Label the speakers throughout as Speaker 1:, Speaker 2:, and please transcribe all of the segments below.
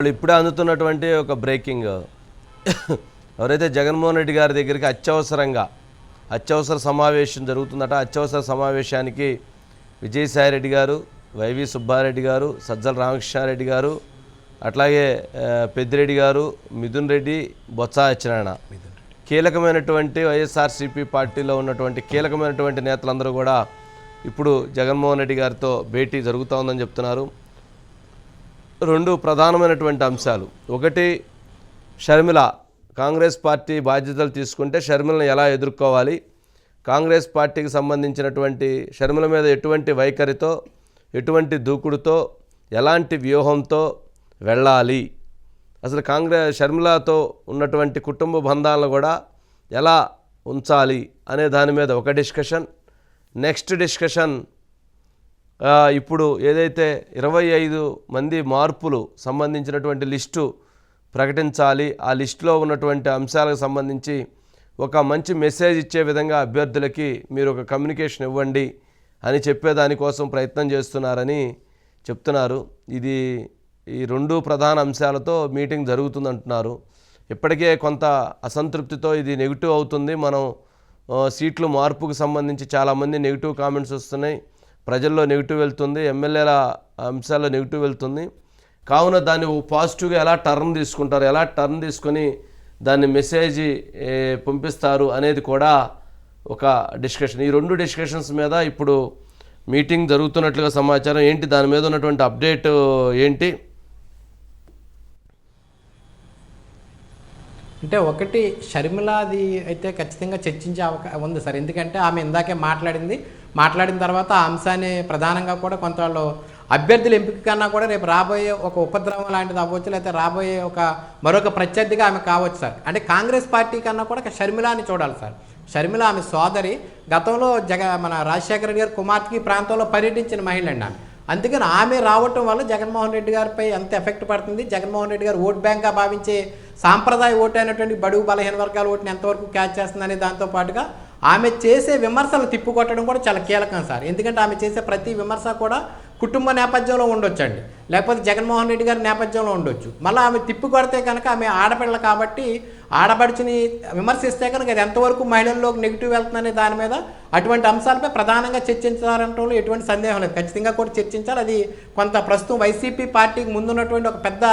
Speaker 1: ఇప్పుడే అందుతున్నటువంటి ఒక బ్రేకింగ్ ఎవరైతే జగన్మోహన్ రెడ్డి గారి దగ్గరికి అత్యవసరంగా అత్యవసర సమావేశం జరుగుతుందట అత్యవసర సమావేశానికి విజయసాయి రెడ్డి గారు వైవి సుబ్బారెడ్డి గారు సజ్జల రామకృష్ణారెడ్డి గారు అట్లాగే పెద్దిరెడ్డి గారు మిథున్ రెడ్డి బొత్స సత్యనారాయణ కీలకమైనటువంటి వైఎస్ఆర్సీపీ పార్టీలో ఉన్నటువంటి కీలకమైనటువంటి నేతలందరూ కూడా ఇప్పుడు జగన్మోహన్ రెడ్డి గారితో భేటీ జరుగుతూ ఉందని చెప్తున్నారు. రెండు ప్రధానమైనటువంటి అంశాలు. ఒకటి షర్మిల కాంగ్రెస్ పార్టీ బాధ్యతలు తీసుకుంటే షర్మిలను ఎలా ఎదుర్కోవాలి? కాంగ్రెస్ పార్టీకి సంబంధించినటువంటి షర్మిల మీద ఎటువంటి వైఖరితో ఎటువంటి దూకుడుతో ఎలాంటి వ్యూహంతో వెళ్ళాలి? అసలు కాంగ్రెస్ షర్మిలతో ఉన్నటువంటి కుటుంబ బంధాలను కూడా ఎలా ఉంచాలి అనే దాని మీద ఒక డిస్కషన్. నెక్స్ట్ డిస్కషన్ ఇప్పుడు ఏదైతే ఇరవై ఐదు మంది మార్పులు సంబంధించినటువంటి లిస్టు ప్రకటించాలి ఆ లిస్టులో ఉన్నటువంటి అంశాలకు సంబంధించి ఒక మంచి మెసేజ్ ఇచ్చే విధంగా అభ్యర్థులకి మీరు ఒక కమ్యూనికేషన్ ఇవ్వండి అని చెప్పేదానికోసం ప్రయత్నం చేస్తున్నారని చెప్తున్నారు. ఇది ఈ రెండు ప్రధాన అంశాలతో మీటింగ్ జరుగుతుందంటున్నారు. ఇప్పటికే కొంత అసంతృప్తితో ఇది నెగిటివ్ అవుతుంది. మనం సీట్లు మార్పుకు సంబంధించి చాలామంది నెగిటివ్ కామెంట్స్ వస్తున్నాయి. ప్రజల్లో నెగిటివ్ వెళ్తుంది ఎమ్మెల్యేల అంశాల్లో నెగిటివ్ వెళ్తుంది. కావున దాన్ని పాజిటివ్గా ఎలా టర్న్ తీసుకుంటారు ఎలా టర్న్ తీసుకొని దాన్ని మెసేజ్ పంపిస్తారు అనేది కూడా ఒక డిస్కషన్. ఈ రెండు డిస్కషన్స్ మీద ఇప్పుడు మీటింగ్ జరుగుతున్నట్లుగా సమాచారం. ఏంటి దాని మీద ఉన్నటువంటి అప్డేట్ ఏంటి?
Speaker 2: అంటే ఒకటి షర్మిలాది అయితే ఖచ్చితంగా చర్చించే అవకాశం ఉంది సార్. ఎందుకంటే ఆమె ఇందాకే మాట్లాడింది మాట్లాడిన తర్వాత ఆ అంశాన్ని ప్రధానంగా కూడా కొంత వాళ్ళు అభ్యర్థుల ఎంపిక కన్నా కూడా రేపు రాబోయే ఒక ఉపద్రవం లాంటిది అవ్వచ్చు లేకపోతే రాబోయే ఒక మరొక ప్రత్యర్థిగా ఆమె కావచ్చు సార్. అంటే కాంగ్రెస్ పార్టీ కన్నా కూడా ఒక షర్మిలాని చూడాలి సార్. షర్మిల ఆమె సోదరి గతంలో జగ మన రాజశేఖర రెడ్డి గారి కుమార్తెకి ప్రాంతంలో పర్యటించిన మహిళ అండి ఆమె. అందుకని ఆమె రావటం వల్ల జగన్మోహన్ రెడ్డి గారిపై ఎంత ఎఫెక్ట్ పడుతుంది జగన్మోహన్ రెడ్డి గారు ఓట్ బ్యాంక్గా భావించే సాంప్రదాయ ఓటు అయినటువంటి బడుగు బలహీన వర్గాల ఓటుని ఎంతవరకు క్యాచ్ చేస్తుందనే దాంతో పాటుగా ఆమె చేసే విమర్శలు తిప్పుకొట్టడం కూడా చాలా కీలకం సార్. ఎందుకంటే ఆమె చేసే ప్రతి విమర్శ కూడా కుటుంబ నేపథ్యంలో ఉండొచ్చండి. లేకపోతే జగన్మోహన్ రెడ్డి గారి నేపథ్యంలో ఉండొచ్చు. మళ్ళీ ఆమె తిప్పి కొడితే కనుక ఆమె ఆడపిల్ల కాబట్టి ఆడపడుచుని విమర్శిస్తే కనుక అది ఎంతవరకు మహిళల్లోకి నెగిటివ్ వెళ్తుందనే దాని మీద అటువంటి అంశాలపై ప్రధానంగా చర్చించాలంటంలో ఎటువంటి సందేహం లేదు. ఖచ్చితంగా కూడా చర్చించాలి. అది కొంత ప్రస్తుతం వైసీపీ పార్టీకి ముందున్నటువంటి ఒక పెద్ద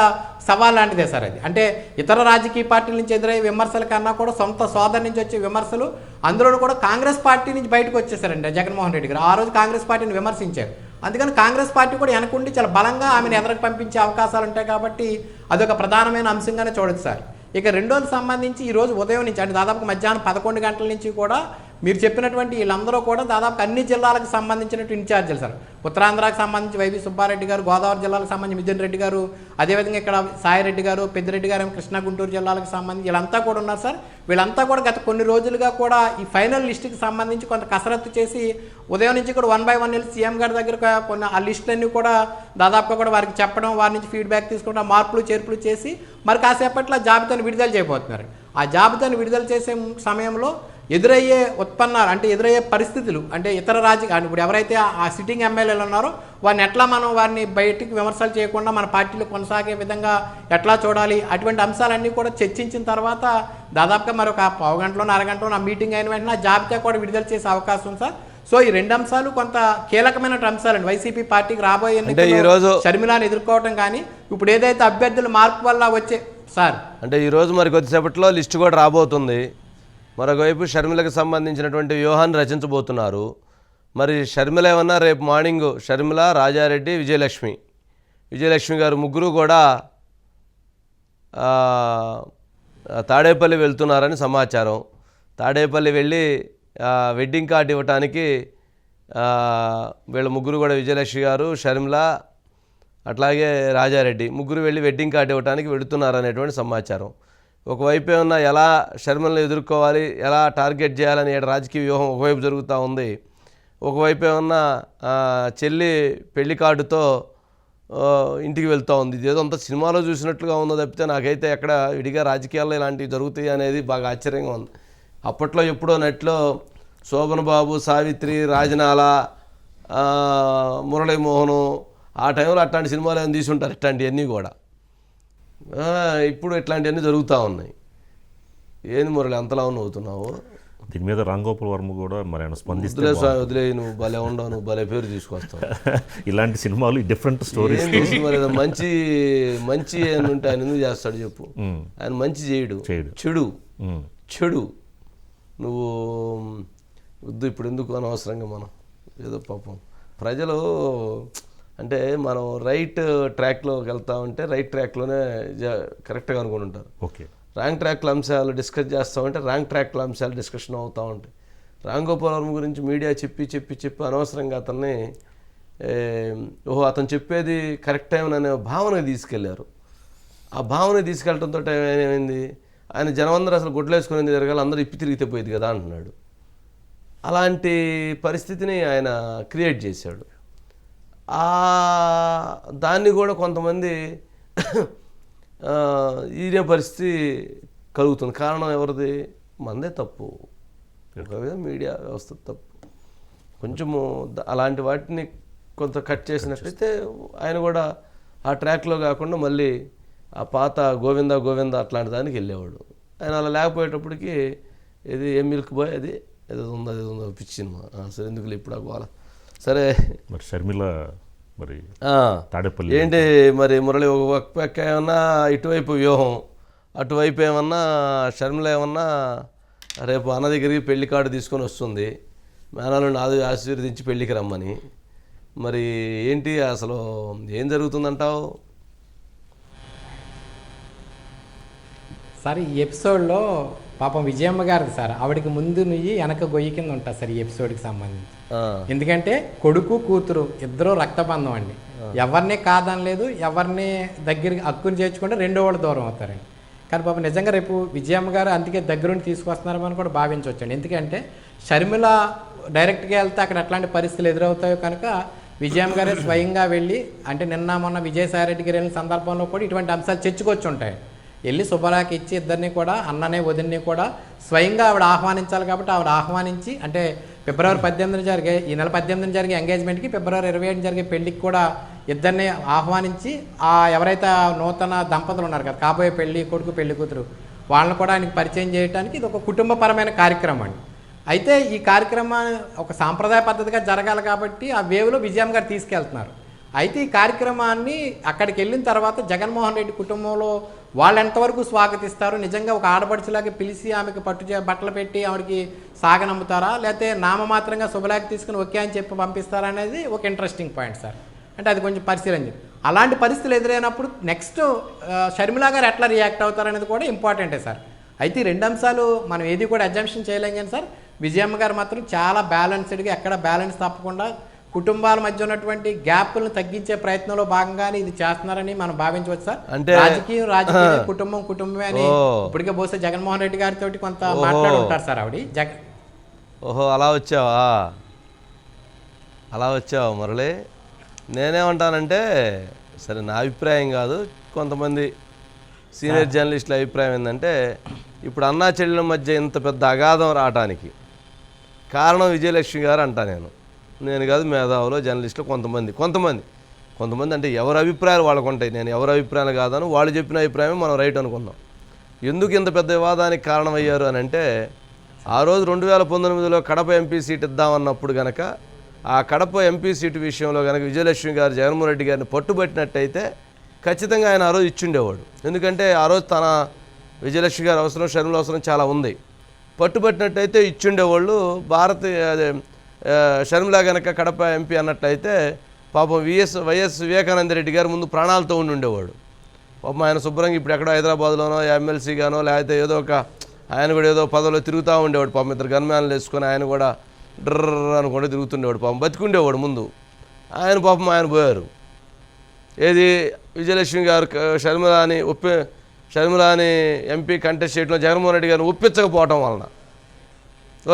Speaker 2: సవాల్ లాంటిదే సార్ అది. అంటే ఇతర రాజకీయ పార్టీల నుంచి ఎదురయ్యే విమర్శల కన్నా కూడా సొంత సోదరు నుంచి వచ్చే విమర్శలు అందులోనూ కూడా కాంగ్రెస్ పార్టీ నుంచి బయటకు వచ్చేసారండి జగన్మోహన్ రెడ్డి గారు. ఆ రోజు కాంగ్రెస్ పార్టీని విమర్శించారు. అందుకని కాంగ్రెస్ పార్టీ కూడా వెనకుండి చాలా బలంగా ఆమెను ఎదరకు పంపించే అవకాశాలు ఉంటాయి కాబట్టి అదొక ప్రధానమైన అంశంగానే చూడొచ్చు సార్. ఇక రెండోది సంబంధించి ఈ రోజు ఉదయం నుంచి అంటే దాదాపు మధ్యాహ్నం పదకొండు గంటల నుంచి కూడా మీరు చెప్పినటువంటి వీళ్ళందరూ కూడా దాదాపు అన్ని జిల్లాలకు సంబంధించినటువంటి ఇన్ఛార్జీలు సార్. ఉత్తరాంధ్రకు సంబంధించి వైవి సుబ్బారెడ్డి గారు గోదావరి జిల్లాలకు సంబంధించి మిథున్ రెడ్డి గారు అదేవిధంగా ఇక్కడ సాయిరెడ్డి గారు పెద్దిరెడ్డి గారు కృష్ణా గుంటూరు జిల్లాలకు సంబంధించి వీళ్ళంతా కూడా ఉన్నారు సార్. వీళ్ళంతా కూడా గత కొన్ని రోజులుగా కూడా ఈ ఫైనల్ లిస్టుకి సంబంధించి కొంత కసరత్తు చేసి ఉదయం నుంచి కూడా వన్ బై వన్ వెళ్ళి సీఎం గారి దగ్గర కొన్ని ఆ లిస్టులన్నీ కూడా దాదాపుగా కూడా వారికి చెప్పడం వారి నుంచి ఫీడ్బ్యాక్ తీసుకుంటాం మార్పులు చేర్పులు చేసి మరి కాసేపట్లో జాబితాను విడుదల చేయబోతున్నారు. ఆ జాబితాను విడుదల చేసే సమయంలో ఎదురయ్యే ఉత్పన్నాలు అంటే ఎదురయ్యే పరిస్థితులు అంటే ఇతర రాజకీయ ఇప్పుడు ఎవరైతే ఆ- సిట్టింగ్ ఎమ్మెల్యేలు ఉన్నారో వారిని ఎట్లా మనం వారిని బయటికి విమర్శలు చేయకుండా మన పార్టీలో కొనసాగే విధంగా ఎట్లా చూడాలి అటువంటి అంశాలన్నీ కూడా చర్చించిన తర్వాత దాదాపుగా మరి ఒక పావు గంటలో అరగంటలో నా మీటింగ్ అయిన వెంటనే జాబితా కూడా విడుదల చేసే అవకాశం ఉంది సార్. సో ఈ రెండు అంశాలు కొంత కీలకమైన అంశాలండి. వైసీపీ పార్టీకి రాబోయే ఎన్నికల్లో
Speaker 1: ఈరోజు-
Speaker 2: షర్మిలాని ఎదుర్కోవటం కానీ ఇప్పుడు ఏదైతే అభ్యర్థుల మార్పు వల్ల వచ్చే సార్
Speaker 1: అంటే ఈరోజు మరి కొద్దిసేపట్లో లిస్టు కూడా రాబోతుంది. మరొకవైపు షర్మిలకు సంబంధించినటువంటి వ్యూహాన్ని రచించబోతున్నారు. మరి షర్మిల ఏమన్నా రేపు మార్నింగ్ షర్మిల రాజారెడ్డి విజయలక్ష్మి. విజయలక్ష్మి గారు ముగ్గురు కూడా తాడేపల్లి వెళ్తున్నారని సమాచారం. తాడేపల్లి వెళ్ళి వెడ్డింగ్ కార్డు ఇవ్వటానికి వీళ్ళ ముగ్గురు కూడా విజయలక్ష్మి గారు షర్మిల అట్లాగే రాజారెడ్డి ముగ్గురు వెళ్ళి వెడ్డింగ్ కార్డు ఇవ్వడానికి వెళుతున్నారనేటువంటి సమాచారం. ఒకవైపు ఏమన్నా ఎలా షర్మిలను ఎదుర్కోవాలి ఎలా టార్గెట్ చేయాలని రాజకీయ వ్యూహం ఒకవైపు జరుగుతూ ఉంది. ఒకవైపు ఏమన్నా చెల్లి పెళ్ళి కార్డుతో ఇంటికి వెళ్తూ ఉంది. ఇదేదో అంత సినిమాలో చూసినట్లుగా ఉందో తప్పితే నాకైతే ఎక్కడ విడిగా రాజకీయాల్లో ఇలాంటివి జరుగుతాయి అనేది బాగా ఆశ్చర్యంగా ఉంది. అప్పట్లో ఎప్పుడో నెట్లో శోభన్ బాబు సావిత్రి రాజనాల మురళీమోహను ఆ టైంలో అట్లాంటి సినిమాలు ఏమైనా తీసుంటారు ఇట్లాంటివన్నీ కూడా. ఇప్పుడు ఇట్లాంటివన్నీ జరుగుతూ ఉన్నాయి. ఏంది మురళి అంతలా నవ్వుతున్నావు?
Speaker 3: దీని మీద రామ్ గోపాల్ వర్మ కూడా మరి ఆయన స్పందిస్తే
Speaker 1: వదిలే నువ్వు భలే ఉండవు నువ్వు భలే పేరు తీసుకొస్తావు.
Speaker 3: ఇలాంటి సినిమాలు డిఫరెంట్ స్టోరీస్
Speaker 1: మరి మంచి మంచి అని ఉంటే ఆయన ఎందుకు చేస్తాడు చెప్పు. ఆయన మంచి చేయడు.
Speaker 3: చేయడు.
Speaker 1: చెడు. చెడు. నువ్వు వద్దు ఇప్పుడు ఎందుకు అనవసరంగా మనం? ఏదో పాపం. ప్రజలు అంటే మనం రైట్ ట్రాక్లోకి వెళ్తా ఉంటే రైట్ ట్రాక్లోనే కరెక్ట్గా అనుకుని ఉంటారు.
Speaker 3: ఓకే.
Speaker 1: రాంగ్ ట్రాక్ల అంశాలు డిస్కస్ చేస్తామంటే రాంగ్ ట్రాక్ల అంశాలు డిస్కషన్ అవుతూ ఉంటాయి. రామ్ గోపాల్ గురించి మీడియా చెప్పి చెప్పి చెప్పి అనవసరంగా అతన్ని ఓహో అతను చెప్పేది కరెక్ట్ టైం అనే భావనకు తీసుకెళ్ళారు. ఆ భావన తీసుకెళ్ళడంతో ఏమైంది? ఆయన జనమందరూ అసలు గుడ్లేసుకుని జరగాలి అందరూ ఇప్పి తిరిగితే పోయేది కదా అంటున్నాడు. అలాంటి పరిస్థితిని ఆయన క్రియేట్ చేశాడు. దాన్ని కూడా కొంతమంది ఆ, ఈనే పరిస్థితి కలుగుతుంది. కారణం ఎవరిది? మందే తప్పు. మీడియా వ్యవస్థ తప్పు. కొంచెము అలాంటి వాటిని కొంత కట్ చేసినట్లయితే ఆయన కూడా ఆ ట్రాక్లో కాకుండా మళ్ళీ ఆ పాత గోవింద గోవింద అట్లాంటి దానికి వెళ్ళేవాడు. ఆయన అలా లేకపోయేటప్పటికి ఇది ఏ మిల్క్ బాయ్ అది ఏదో ఉందో అది ఉందో పిచ్చి సినిమా. ఆ, సరే ఎందుకు ఇప్పుడు ఆ సరే.
Speaker 3: మరి షర్మిల మరి తాడేపల్లి
Speaker 1: ఏంటి మరి మురళి ఒక పక్క ఏమన్నా ఇటువైపు వ్యూహం అటువైపు ఏమన్నా షర్మిల ఏమన్నా రేపు అన్న దగ్గరికి పెళ్ళి కార్డు తీసుకొని వస్తుంది. మేనాలను ఆది ఆశీర్వదించి పెళ్ళికి రమ్మని. మరి ఏంటి అసలు ఏం జరుగుతుందంటావు?
Speaker 2: సార్ ఈ ఎపిసోడ్లో పాపం విజయమ్మ గారిది సార్ ఆవిడకి ముందు నుయ్యి వెనక గొయ్యి కింద ఉంటుంది సార్ ఈ ఎపిసోడ్కి సంబంధించి. ఎందుకంటే కొడుకు కూతురు ఇద్దరు రక్తబంధం అండి. ఎవరిని కాదనలేదు ఎవరిని దగ్గరికి హక్కుని చేర్చుకుంటే రెండో వాళ్ళు దూరం అవుతారండి. కానీ పాపం నిజంగా రేపు విజయమ్మ గారు అందుకే దగ్గరుండి తీసుకొస్తున్నారని కూడా భావించవచ్చండి ఎందుకంటే షర్మిల డైరెక్ట్గా వెళ్తే అక్కడ ఎట్లాంటి పరిస్థితులు ఎదురవుతాయో కనుక విజయమ్మ గారే స్వయంగా వెళ్ళి అంటే నిన్న మొన్న విజయసాయి రెడ్డి గారు వెళ్ళిన సందర్భంలో కూడా ఇటువంటి అంశాలు చర్చకొచ్చి ఉంటాయి వెళ్ళి శుభరాకి ఇచ్చి ఇద్దరిని కూడా అన్ననే వదిన్ని కూడా స్వయంగా ఆవిడ ఆహ్వానించాలి కాబట్టి ఆవిడ ఆహ్వానించి అంటే ఫిబ్రవరి పద్దెనిమిది జరిగే ఈ నెల పద్దెనిమిది జరిగే ఎంగేజ్మెంట్కి ఫిబ్రవరి ఇరవై ఏడు జరిగే పెళ్ళికి కూడా ఇద్దరిని ఆహ్వానించి ఆ ఎవరైతే ఆ నూతన దంపతులు ఉన్నారు కదా కాబోయే పెళ్ళి కొడుకు పెళ్ళి కూతురు వాళ్ళని కూడా ఆయనకి పరిచయం చేయడానికి ఇది ఒక కుటుంబపరమైన కార్యక్రమం అండి. అయితే ఈ కార్యక్రమాన్ని ఒక సాంప్రదాయ పద్ధతిగా జరగాలి కాబట్టి ఆ వేవ్లో విజయం గారు తీసుకెళ్తున్నారు. అయితే ఈ కార్యక్రమాన్ని అక్కడికి వెళ్ళిన తర్వాత జగన్మోహన్ రెడ్డి కుటుంబంలో వాళ్ళు ఎంతవరకు స్వాగతిస్తారు? నిజంగా ఒక ఆడపడుచులాగా పిలిచి ఆమెకి పట్టు చే- బట్టలు పెట్టి ఆవిడకి సాగనమ్ముతారా? లేకపోతే నామమాత్రంగా శుభలేఖ తీసుకుని ఓకే అని చెప్పి పంపిస్తారా అనేది ఒక ఇంట్రెస్టింగ్ పాయింట్ సార్ అంటే అది కొంచెం పరిశీలన అలాంటి పరిస్థితులు ఎదురైనప్పుడు నెక్స్ట్ షర్మిలా గారు ఎట్లా రియాక్ట్ అవుతారనేది కూడా ఇంపార్టెంటే సార్ అయితే రెండు అంశాలు మనం ఏది కూడా అజంప్షన్ చేయలేం కానీ సార్ విజయమ్మ గారు మాత్రం చాలా బ్యాలెన్స్డ్గా ఎక్కడ బ్యాలెన్స్ తప్పకుండా కుటుంబాల మధ్య ఉన్నటువంటి గ్యాప్లను తగ్గించే ప్రయత్నంలో భాగంగానే ఇది చేస్తున్నారని మనం భావించవచ్చు సార్.
Speaker 1: అంటే-
Speaker 2: రాజకీయం రాజకీయం కుటుంబం కుటుంబమే అని. ఇప్పటికే బహుశా జగన్మోహన్ రెడ్డి గారితో కొంత మాట్లాడి ఉంటారు సార్ ఆవిడ. జగ
Speaker 1: ఓహో అలా వచ్చావా? అలా వచ్చావా మురళి? నేనేమంటానంటే సరే నా అభిప్రాయం కాదు. కొంతమంది సీనియర్ జర్నలిస్టుల అభిప్రాయం ఏంటంటే ఇప్పుడు అన్నా చెల్లెల మధ్య ఇంత పెద్ద అగాధం రావటానికి కారణం విజయలక్ష్మి గారు అంటా నేను. నేను కాదు మేధావులు జర్నలిస్టులు కొంతమంది. కొంతమంది. కొంతమంది అంటే ఎవరి అభిప్రాయాలు వాళ్ళకు ఉంటాయి. నేను ఎవరి అభిప్రాయాలు కాదని వాళ్ళు చెప్పిన అభిప్రాయమే మనం రైట్ అనుకుందాం. ఎందుకు ఇంత పెద్ద వివాదానికి కారణమయ్యారు అని అంటే ఆ రోజు రెండు వేల పంతొమ్మిదిలో కడప ఎంపీ సీట్ ఇద్దామన్నప్పుడు గనక ఆ కడప ఎంపీ సీటు విషయంలో కనుక విజయలక్ష్మి గారు జగన్మోహన్ రెడ్డి గారిని పట్టుబట్టినట్టయితే ఖచ్చితంగా ఆయన ఆ రోజు ఇచ్చిండేవాడు. ఎందుకంటే ఆ రోజు తన విజయలక్ష్మి గారి అవసరం షర్మిల అవసరం చాలా ఉంది. పట్టుబట్టినట్టయితే ఇచ్చుండేవాళ్ళు భారత అదే షర్మిలా గనక కడప ఎంపీ అన్నట్లయితే పాపం విఎస్ వైఎస్ వివేకానంద రెడ్డి గారు ముందు ప్రాణాలతో ఉండి ఉండేవాడు. పాపం ఆయన శుభ్రంగా ఇప్పుడు ఎక్కడో హైదరాబాద్లోనో ఎమ్మెల్సీగానో లేకపోతే ఏదో ఒక ఆయన కూడా ఏదో పదవిలో తిరుగుతూ ఉండేవాడు. పాపం ఇద్దరు గన్మ్యాన్లు వేసుకొని ఆయన కూడా డ్రర్ అనుకుంటే తిరుగుతుండేవాడు. పాపం బతికుండేవాడు ముందు. ఆయన పాపం ఆయన పోయారు. ఏది విజయలక్ష్మి గారు క- షర్మిలాని ఒప్పి షర్మిలాని ఎంపీ కంటెస్ట్ చేయడంలో జగన్మోహన్ రెడ్డి గారిని ఒప్పించకపోవటం వలన.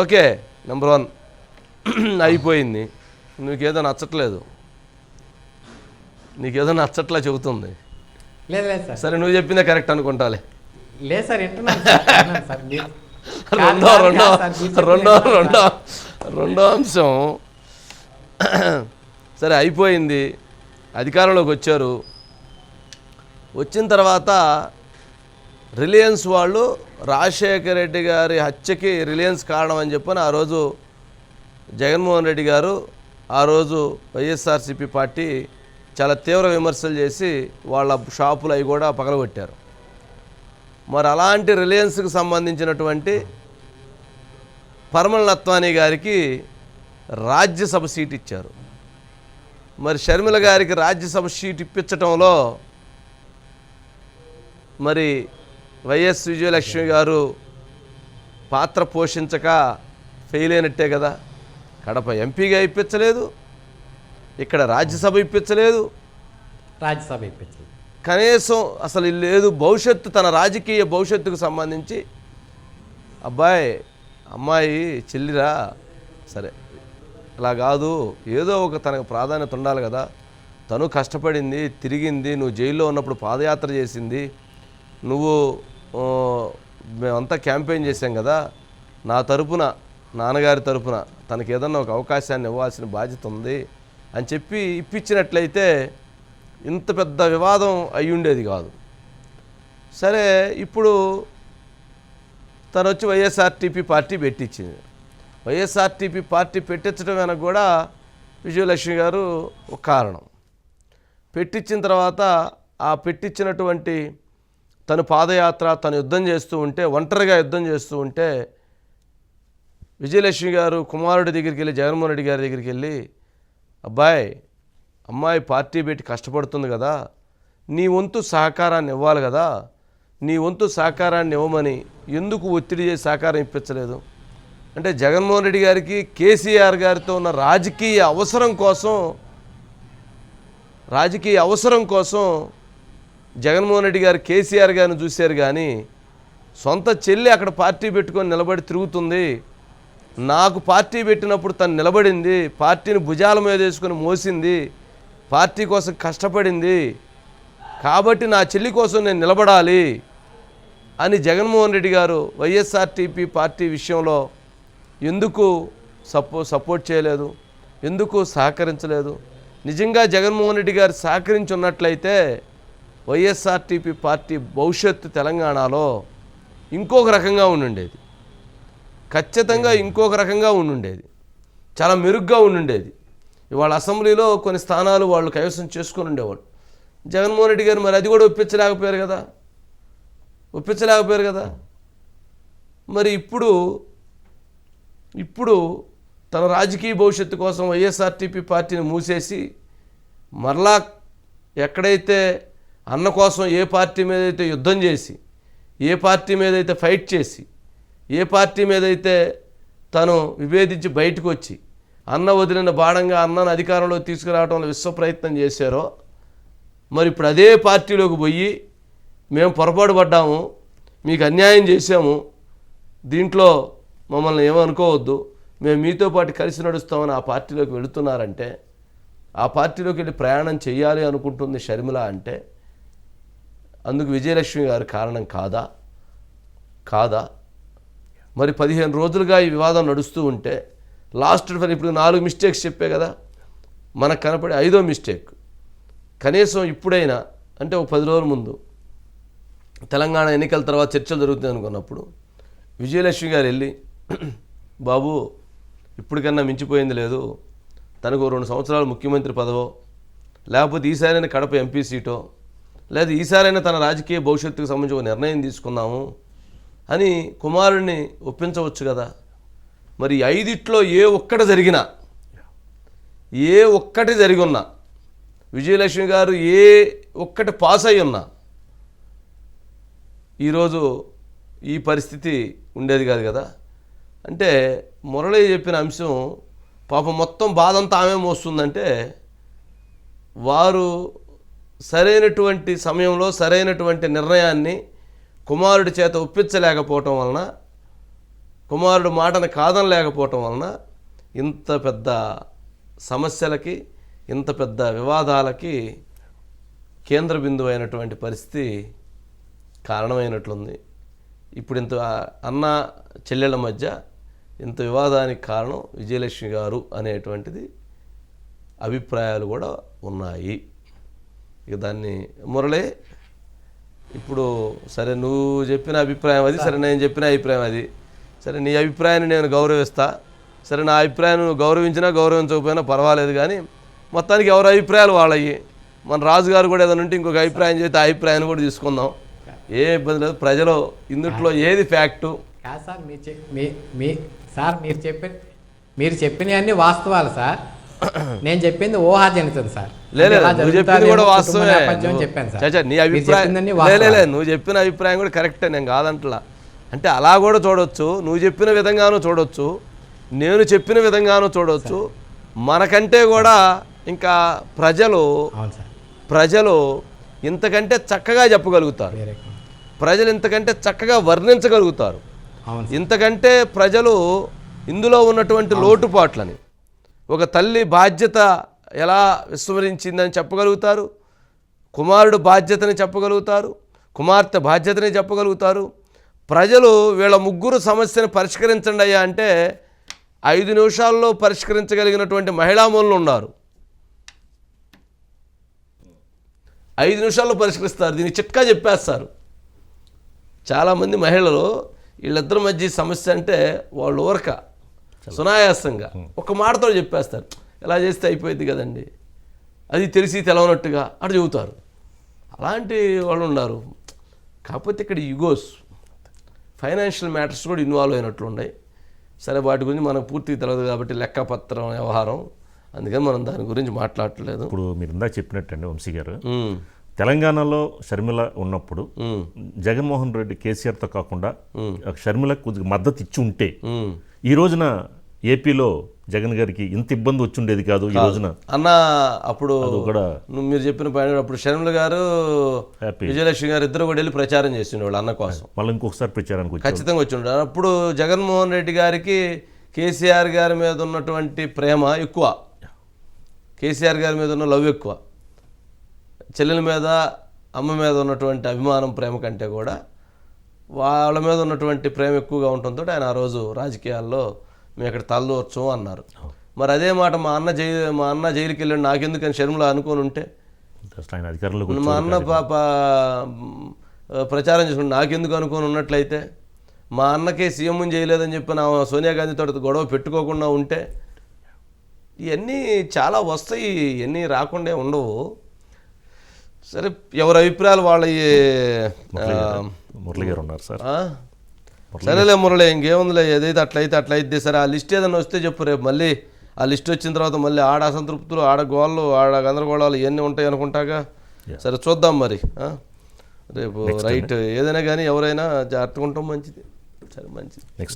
Speaker 1: Okay number one. అయిపోయింది. నీకేదో నచ్చట్లేదు. నీకేదో నచ్చట్లా చెబుతుంది.
Speaker 2: లేదు లేదు సార్.
Speaker 1: సరే నువ్వు చెప్పిందే కరెక్ట్ అనుకుంటాలే.
Speaker 2: లేదు సార్
Speaker 1: రెండో రెండో రెండో రెండో. రెండో అంశం. సరే అయిపోయింది. అధికారంలోకి వచ్చారు. వచ్చిన తర్వాత రిలయన్స్ వాళ్ళు రాజశేఖర రెడ్డి గారి హత్యకి రిలయన్స్ కారణం అని చెప్పని ఆ రోజు జగన్మోహన్ రెడ్డి గారు ఆ రోజు వైఎస్ఆర్సీపీ పార్టీ చాలా తీవ్ర విమర్శలు చేసి వాళ్ళ షాపులు అవి కూడా పగలగొట్టారు. మరి అలాంటి రిలయన్స్కి సంబంధించినటువంటి పరమల్ నత్వానీ గారికి రాజ్యసభ సీట్ ఇచ్చారు. మరి షర్మిల గారికి రాజ్యసభ సీట్ ఇప్పించటంలో మరి వైఎస్ విజయలక్ష్మి గారు పాత్ర పోషించక ఫెయిల్ అయినట్టే కదా? కడప ఎంపీగా ఇప్పించలేదు ఇక్కడ రాజ్యసభ ఇప్పించలేదు.
Speaker 2: రాజ్యసభ ఇప్పించింది
Speaker 1: కనీసం అసలు లేదు భవిష్యత్తు తన రాజకీయ భవిష్యత్తుకు సంబంధించి అబ్బాయి అమ్మాయి చెల్లిరా సరే అలా కాదు ఏదో ఒక తనకు ప్రాధాన్యత ఉండాలి కదా. తను కష్టపడింది తిరిగింది నువ్వు జైల్లో ఉన్నప్పుడు పాదయాత్ర చేసింది నువ్వు మేమంతా క్యాంపెయిన్ చేశాం కదా నా తరపున నాన్నగారి తరపున తనకి ఏదన్నా ఒక అవకాశాన్ని ఇవ్వాల్సిన బాధ్యత ఉంది అని చెప్పి ఇప్పించినట్లయితే ఇంత పెద్ద వివాదం అయి ఉండేది కాదు. సరే ఇప్పుడు తను వచ్చి వైఎస్ఆర్టీపీ పార్టీ పెట్టించింది. వైఎస్ఆర్టీపీ పార్టీ పెట్టించడం వెనక కూడా విజయలక్ష్మి గారు ఒక కారణం. పెట్టించిన తర్వాత ఆ పెట్టించినటువంటి తను పాదయాత్ర తను యుద్ధం చేస్తూ ఉంటే ఒంటరిగా యుద్ధం చేస్తూ ఉంటే విజయలక్ష్మి గారు కుమారుడి దగ్గరికి వెళ్ళి జగన్మోహన్ రెడ్డి గారి దగ్గరికి వెళ్ళి అబ్బాయి అమ్మాయి పార్టీ పెట్టి కష్టపడుతుంది కదా నీ వంతు సహకారాన్ని ఇవ్వాలి కదా నీ వంతు సహకారాన్ని ఇవ్వమని ఎందుకు ఒత్తిడి చేసి సహకారం ఇప్పించలేదు? అంటే జగన్మోహన్ రెడ్డి గారికి కేసీఆర్ గారితో ఉన్న రాజకీయ అవసరం కోసం రాజకీయ అవసరం కోసం జగన్మోహన్ రెడ్డి గారు కేసీఆర్ గారిని చూశారు కానీ సొంత చెల్లి అక్కడ పార్టీ పెట్టుకొని నిలబడి తిరుగుతుంది. నాకు పార్టీ పెట్టినప్పుడు తను నిలబడింది పార్టీని భుజాల మీద వేసుకొని మోసింది పార్టీ కోసం కష్టపడింది కాబట్టి నా చెల్లి కోసం నేను నిలబడాలి అని జగన్మోహన్ రెడ్డి గారు వైఎస్ఆర్టీపీ పార్టీ విషయంలో ఎందుకు సపో సపోర్ట్ చేయలేదు ఎందుకు సహకరించలేదు? నిజంగా జగన్మోహన్ రెడ్డి గారు సహకరించున్నట్లయితే వైఎస్ఆర్టీపీ పార్టీ భవిష్యత్తు తెలంగాణలో ఇంకొక రకంగా ఉండుండేది. ఖచ్చితంగా ఇంకొక రకంగా ఉండుండేది. చాలా మెరుగ్గా ఉండుండేది. ఇవాళ అసెంబ్లీలో కొన్ని స్థానాలు వాళ్ళు కైవసం చేసుకొని ఉండేవాళ్ళు. జగన్మోహన్ రెడ్డి గారు మరి అది కూడా ఒప్పించలేకపోయారు కదా. ఒప్పించలేకపోయారు కదా. మరి ఇప్పుడు ఇప్పుడు తన రాజకీయ భవిష్యత్తు కోసం వైఎస్ఆర్టీపీ పార్టీని మూసేసి మరలా ఎక్కడైతే అన్న కోసం ఏ పార్టీ మీద అయితే యుద్ధం చేసి ఏ పార్టీ మీద అయితే ఫైట్ చేసి ఏ పార్టీ మీద అయితే తను విభేదించి బయటకు వచ్చి అన్న వదిలిన బాణంగా అన్నను అధికారంలో తీసుకురావడంలో విశ్వ ప్రయత్నం చేశారో మరి ఇప్పుడు అదే పార్టీలోకి పోయి మేము పొరపాటు పడ్డాము మీకు అన్యాయం చేశాము దీంట్లో మమ్మల్ని ఏమనుకోవద్దు మేము మీతో పాటు కలిసి నడుస్తామని ఆ పార్టీలోకి వెళుతున్నారంటే ఆ పార్టీలోకి వెళ్ళి ప్రయాణం చేయాలి అనుకుంటుంది షర్మిల అంటే అందుకు విజయలక్ష్మి గారు కారణం కాదా? కాదా? మరి పదిహేను రోజులుగా ఈ వివాదం నడుస్తూ ఉంటే లాస్ట్ ఇప్పుడు నాలుగు మిస్టేక్స్ చెప్పే కదా మనకు కనపడే ఐదో మిస్టేక్ కనీసం ఇప్పుడైనా అంటే ఒక పది రోజుల ముందు తెలంగాణ ఎన్నికల తర్వాత చర్చలు జరుగుతుంది అనుకున్నప్పుడు విజయలక్ష్మి గారు వెళ్ళి బాబు ఇప్పటికన్నా మించిపోయింది లేదు. తనకు రెండు సంవత్సరాలు ముఖ్యమంత్రి పదవో లేకపోతే ఈసారైనా కడప ఎంపీ సీటో లేదా ఈసారైనా తన రాజకీయ భవిష్యత్తుకు సంబంధించి ఒక నిర్ణయం తీసుకుందాము. అని కుమారుడిని ఒప్పించవచ్చు కదా. మరి ఐదిట్లో ఏ ఒక్కటి జరిగినా ఏ ఒక్కటి జరిగి ఉన్నా విజయలక్ష్మి గారు ఏ ఒక్కటి పాస్ అయి ఉన్నా ఈరోజు ఈ పరిస్థితి ఉండేది కాదు కదా. అంటే మురళి చెప్పిన అంశం పాపం మొత్తం బాధ అంతా ఆమె మోస్తుందంటే వారు సరైనటువంటి సమయంలో సరైనటువంటి నిర్ణయాన్ని కుమారుడి చేత ఒప్పించలేకపోవటం వలన కుమారుడు మాటను కాదనలేకపోవటం వలన ఇంత పెద్ద సమస్యలకి ఇంత పెద్ద వివాదాలకి కేంద్ర బిందువు అయినటువంటి పరిస్థితి కారణమైనట్లుంది. ఇప్పుడు ఇంత అన్న చెల్లెళ్ళ మధ్య ఇంత వివాదానికి కారణం విజయలక్ష్మి గారు అనేటువంటిది అభిప్రాయాలు కూడా ఉన్నాయి. ఇక దాన్ని మురళి ఇప్పుడు సరే నువ్వు చెప్పిన అభిప్రాయం అది సరే నేను చెప్పిన అభిప్రాయం అది. సరే నీ అభిప్రాయాన్ని నేను గౌరవిస్తా. సరే నా అభిప్రాయం నువ్వు గౌరవించినా గౌరవించకపోయినా పర్వాలేదు కానీ మొత్తానికి ఎవరి అభిప్రాయాలు వాళ్ళవి మన రాజుగారు కూడా ఏదైనా ఉంటే ఇంకొక అభిప్రాయం చేస్తే ఆ అభిప్రాయాన్ని కూడా తీసుకుందాం. ఏ ఇబ్బంది లేదు. ప్రజలు ఇందుట్లో ఏది ఫ్యాక్టు?
Speaker 2: సార్ మీరు చెప్ మీ మీ సార్ మీరు చెప్పిన మీరు చెప్పినవన్నీ వాస్తవాలు సార్. నేను చెప్పింది ఊహాజనితం సార్.
Speaker 1: నువ్వు
Speaker 2: చెప్పాను
Speaker 1: అభిప్రాయం కూడా కరెక్టే నేను కాదంటలా. అంటే అలా కూడా చూడొచ్చు నువ్వు చెప్పిన విధంగానూ చూడొచ్చు నేను చెప్పిన విధంగానూ చూడొచ్చు. మనకంటే కూడా ఇంకా ప్రజలు ప్రజలు ఇంతకంటే చక్కగా చెప్పగలుగుతారు. ప్రజలు ఇంతకంటే చక్కగా వర్ణించగలుగుతారు. ఇంతకంటే ప్రజలు ఇందులో ఉన్నటువంటి లోటుపాట్లని ఒక తల్లి బాధ్యత ఎలా విస్మరించిందని చెప్పగలుగుతారు? కుమారుడు బాధ్యతని చెప్పగలుగుతారు? కుమార్తె బాధ్యతని చెప్పగలుగుతారు? ప్రజలు వీళ్ళ ముగ్గురు సమస్యను పరిష్కరించండి అయ్యా అంటే ఐదు నిమిషాల్లో పరిష్కరించగలిగినటువంటి మహిళామూలు ఉన్నారు. ఐదు నిమిషాల్లో పరిష్కరిస్తారు. దీనికి చిట్కా చెప్పేస్తారు. చాలామంది మహిళలు వీళ్ళిద్దరి మధ్య సమస్య అంటే వాళ్ళు ఊరక. సునాయాసంగా. ఒక మాటతో చెప్పేస్తారు. ఎలా చేస్తే అయిపోయింది కదండి. అది తెలిసి తెలవనట్టుగా అటు చెబుతారు. అలాంటి వాళ్ళు ఉన్నారు. కాకపోతే ఇక్కడ యుగోస్ ఫైనాన్షియల్ మ్యాటర్స్ కూడా ఇన్వాల్వ్ అయినట్లు ఉన్నాయి. సరే వాటి గురించి మనకు పూర్తిగా తెలియదు కాబట్టి లెక్కపత్రం వ్యవహారం. అందుకని మనం దాని గురించి మాట్లాడట్లేదు.
Speaker 3: ఇప్పుడు మీరు ఇందాక చెప్పినట్టండి వంశీ గారు. తెలంగాణలో షర్మిల ఉన్నప్పుడు జగన్మోహన్ రెడ్డి కేసీఆర్తో కాకుండా షర్మిలకు కొద్దిగా మద్దతు ఇచ్చి ఉంటే. ఈ రోజున ఏపీలో జగన్ గారికి ఇంత ఇబ్బంది వచ్చి ఉండేది కాదు ఈ రోజున.
Speaker 1: అన్న అప్పుడు
Speaker 3: కూడా
Speaker 1: మీరు చెప్పిన పాయింట్ అప్పుడు షర్మిల గారు విజయలక్ష్మి గారు ఇద్దరు కూడా వెళ్ళి ప్రచారం చేసిండే అన్న కోసం.
Speaker 3: మళ్ళీ ఇంకొకసారి ప్రచారానికి
Speaker 1: ఖచ్చితంగా వచ్చి ఉంటారు అప్పుడు జగన్మోహన్ రెడ్డి గారికి కేసీఆర్ గారి మీద ఉన్నటువంటి ప్రేమ ఎక్కువ. కేసీఆర్ గారి మీద ఉన్న లవ్ ఎక్కువ. చెల్లెల మీద అమ్మ మీద ఉన్నటువంటి అభిమానం ప్రేమ కంటే కూడా వాళ్ళ మీద ఉన్నటువంటి ప్రేమ ఎక్కువగా ఉండటంతో ఆయన ఆ రోజు రాజకీయాల్లో మేము ఇక్కడ తలదూర్చం అన్నారు. మరి అదే మాట మా అన్న జైలు మా అన్న జైలుకి వెళ్ళాడు నాకెందుకని షర్మిల అనుకొని ఉంటే? మా అన్న పాప ప్రచారం చేసుకుంటే నాకెందుకు అనుకుని ఉన్నట్లయితే మా అన్నకే సీఎం చేయలేదని చెప్పి నా సోనియా గాంధీతో గొడవ పెట్టుకోకుండా ఉంటే ఇవన్నీ చాలా వస్తాయి ఇవన్నీ రాకుండా ఉండవు. సరే ఎవరి అభిప్రాయాలు వాళ్ళ
Speaker 3: మురళి గారు. ఉన్నారు సార్.
Speaker 1: సరేలే మురళి ఇంకేముందిలే ఏదైతే అట్లయితే అట్లయితే సరే ఆ లిస్ట్ ఏదైనా వస్తే చెప్పు రేపు మళ్ళీ. ఆ లిస్ట్ వచ్చిన తర్వాత మళ్ళీ ఆడ అసంతృప్తులు ఆడ గోళ్ళు ఆడ గందరగోళాలు ఇవన్నీ ఉంటాయి అనుకుంటాగా? సరే చూద్దాం మరి? రేపు రైట్ ఏదైనా కానీ ఎవరైనా జాగ్రత్తగా ఉండటం మంచిది. సరే మంచిది.
Speaker 3: నెక్స్ట్